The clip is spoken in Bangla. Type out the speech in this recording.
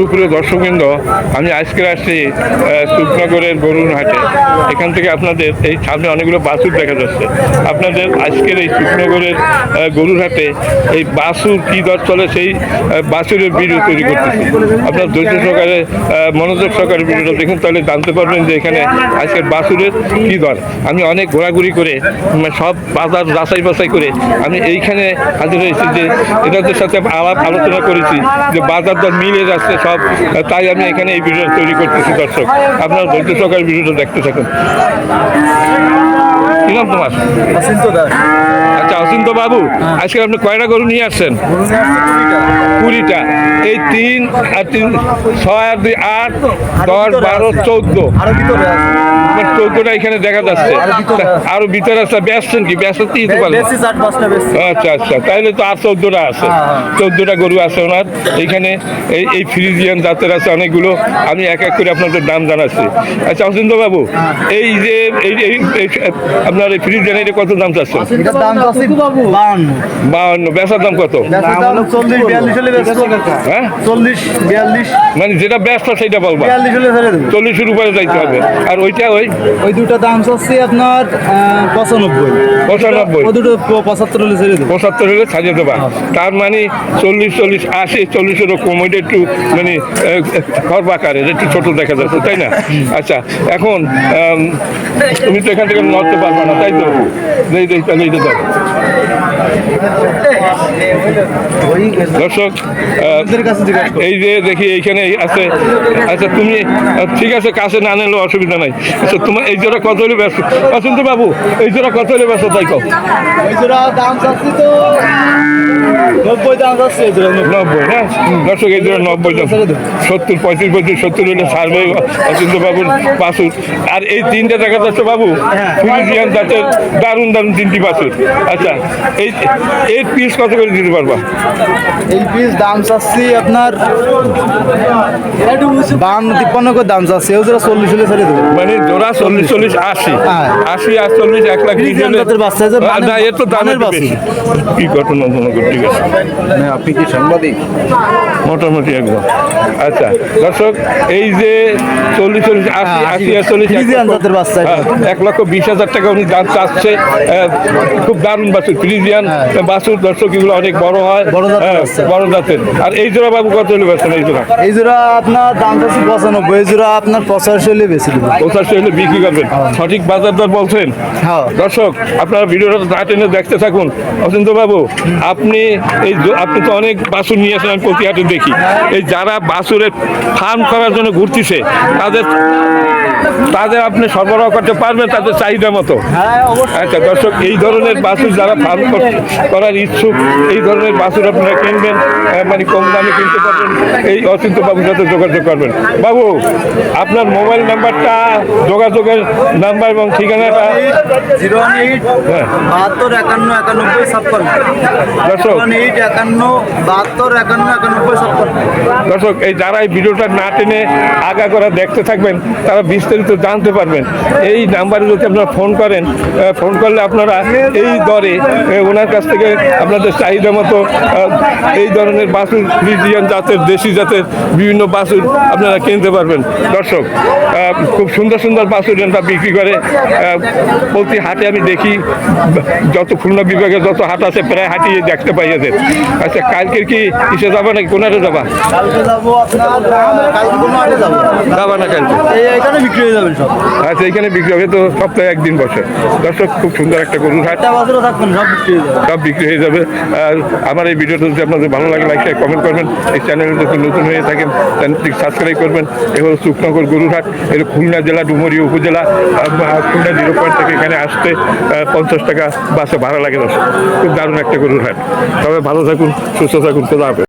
সুপ্রিয় দর্শকবৃন্দ আমি আজকে আসছি সুখনগরের বরুণ হাটে এখান থেকে আপনাদের এই সামনে অনেকগুলো বাছুর দেখা যাচ্ছে। আপনাদের আজকের এই সুখনগরের আহ, গরুর হাটে এই বাছুর কী দর চলে সেই বাছুরের ভিডিও তৈরি করতেছি। আপনার ধৈর্য সহকারে মনোযোগ সহকারে ভিডিওটা দেখুন তাহলে জানতে পারবেন যে এখানে আজকের বাছুরের কী দর। আমি অনেক ঘোরাঘুরি করে সব বাজার যাচাই বাছাই করে আমি এইখানে হাজির হয়েছি যে এটাদের সাথে আলাপ আলোচনা করেছি যে বাজার দর মিলে যাচ্ছে সব তাই আমি এখানে এই ভিডিও তৈরি করতেছি দর্শক। আপনারা ধৈর্য সহকারে ভিডিওটা দেখতে থাকুন। কি নাম তোমার আচ্ছা অচিন্ত বাবু আজকে আপনি কয়টা গরু নিয়ে আসছেন? কুড়িটা। এই তিন আর তিন ছয় আর দুই আট দশ বারো চৌদ্দ। আছে। চৌদ্দটা এখানে দেখা যাচ্ছে। আরও ভিতরে আছে। ব্যস্তেন কি? ব্যস্ত দিতে বেশি আচ্ছা আচ্ছা তাহলে তো আর চোদ্দটা আছে। হ্যাঁ, হ্যাঁ। চোদ্দটা গরু আছে ওনার। এইখানে এই এই ফ্রিজিয়ান জাতের আছে অনেকগুলো। আমি এক এক করে আপনাদের দাম জানাচ্ছি। আচ্ছা অচিন্ত বাবু হ্যাঁ। এই যে এই- আপনার এই ফ্রিজ এটা কত দাম চাচ্ছেন? বাউন্ন। বেচার দাম কত? চল্লিশ বিয়াল্লিশ হ্যাঁ? মানে যেটা ব্যস্ত সেটা বলবা। চল্লিশের উপরে যাইতে হবে। আর ওইটা ওই? ওই দুটো দাম চাচ্ছি আপনার পঁচানব্বই। পঁচানব্বই। দুটো পঁচাত্তর হলে ছেড়ে দেবো। পঁচাত্তর হলে ছাড়িয়ে দেবা। তার মানে চল্লিশ চল্লিশ আশি চল্লিশেরও কম। ওইটা একটু মানে ঘর বাকারের একটু ছোট দেখা যাচ্ছে তাই না? আচ্ছা এখন তুমি তো এখান থেকে নড়তে পারবে। না তাই তো? নেই তাহলে এইটা দাও দর্শক। এই যে দেখি এইখানে আছে আচ্ছা তুমি ঠিক আছে কাছে না নিলেও অসুবিধা নাই। আচ্ছা তোমার এই জোড়া কত হলে ব্যস্ত? অসন্ত বাবু এই জোড়া কত হলে ব্যস্ত তাই জোড়া তো নব্বই জোড়া হ্যাঁ? দর্শক এই জন্য নব্বই সত্তর পঁয়ত্রিশ পঁয়ত্রিশ সত্তর হলে সার্ভে অচিন্ত বাবুর বাসুর আর এই তিনটে দেখা যাচ্ছে বাবু ফিলিপিয়ান জাতের দারুণ দারুণ তিনটি বাসুর আচ্ছা এই এই পিস কত করে দিতে পারবা? এই পিস দাম চাচ্ছি আপনার বান্ন তিপ্পান্ন করে দাম চাচ্ছি। জোড়া চল্লিশ হলে ছেড়ে দেবো। মানে জোড়া চল্লিশ চল্লিশ আশি। হ্যাঁ। আশি আর চল্লিশ এক লাখ বিশ না এর তো দামের কি ঘটনা মনে করি ঠিক আছে। আপনি কি সাংবাদিক? মোটামুটি একদম। আচ্ছা দর্শক এই যে চল্লিশ চল্লিশ আশি হ্যাঁ, আশি আর চল্লিশ এক লক্ষ- বাচ্চা হ্যাঁ, এক লক্ষ বিশ হাজার টাকা উনি দাম চাচ্ছে। আহ, খুব দারুণ বাছুর ফ্রিজিয়ান বাছুর দর্শক এগুলো অনেক বড় হয়। হ্যাঁ। বড় জাতের। হ্যাঁ। আর এই জোড়া বাবু কত হলে বেছেন এই জোড়া? এই জোড়া আপনার দাম চাচ্ছি পঁচানব্বই এই জোড়া আপনার পঁচাশি হলে বেশি দেবো। পঁচাশি হলে বিক্রি করবেন। সঠিক বাজার দর বলছেন? হ্যাঁ। দর্শক আপনারা ভিডিওটা না টেনে দেখতে থাকুন। অচিন্ত বাবু আপনি এই আপনি তো অনেক বাছুর নিয়ে আসেন আমি প্রতি হাটে দেখি। এই যারা বাছুরের ফার্ম করার জন্য ঘুরতেছে তাদের তাদের আপনি সরবরাহ করতে পারবেন তাদের চাহিদা মতো। হ্যাঁ আচ্ছা দর্শক এই ধরনের বাছুর যারা ফার্ম করার ইচ্ছুক এই ধরনের বাছুর আপনারা কিনবেন মানে কম দামে কিনতে পারবেন এই অচিন্ত বাবুর সাথে যোগাযোগ করবেন। বাবু আপনার মোবাইল নাম্বারটা যোগাযোগের নাম্বার এবং ঠিকানাটা? জিরো এইট হ্যাঁ। বাহাত্তর একান্ন একানব্বই ছাপ্পান্ন। দর্শক। এইট একান্ন বাহাত্তর একান্ন একানব্বই ছাপ্পান্ন। দর্শক এই যারা এই ভিডিওটা না টেনে আগা করা দেখতে থাকবেন তারা বিস্তারিত জানতে পারবেন। এই নাম্বারে যদি আপনারা ফোন করেন ফোন করলে আপনারা এই দরে ওনার কাছ থেকে আপনাদের চাহিদা মতো এই ধরনের বাসুর ফ্রিজিয়ান জাতের দেশি জাতের বিভিন্ন বাসুর আপনারা কিনতে পারবেন। দর্শক খুব সুন্দর সুন্দর বাসুর এরা বিক্রি করে প্রতি হাটে আমি দেখি যত খুলনা বিভাগে যত হাট আছে প্রায় হাটিয়ে দেখতে পাই এদের। আচ্ছা কালকের কি কিসে যাবা নাকি কোনারে যাবা? যাব না কালকে? বিক্রি হয়ে সব। আচ্ছা এখানে বিক্রি হবে তো সপ্তাহে একদিন বসে। দর্শক খুব সুন্দর একটা গরুর হাট। সব বিক্রি সব বিক্রি হয়ে যাবে। আর আমার এই ভিডিওটা যদি আপনাদের ভালো লাগে লাইক কমেন্ট করবেন। এই চ্যানেলে যদি নতুন হয়ে থাকেন চ্যানেলটি সাবস্ক্রাইব করবেন। এ হলো সুখনগর গরুরহাট এটা খুলনা জেলা, ডুমুরিয়া উপজেলা। খুলনা জিরো পয়েন্ট থেকে এখানে আসতে পঞ্চাশ টাকা বাসে ভাড়া লাগে দর্শক। খুব দারুণ একটা গরুর হাট তবে ভালো থাকুন, সুস্থ থাকুন, খোদা হাফেজ।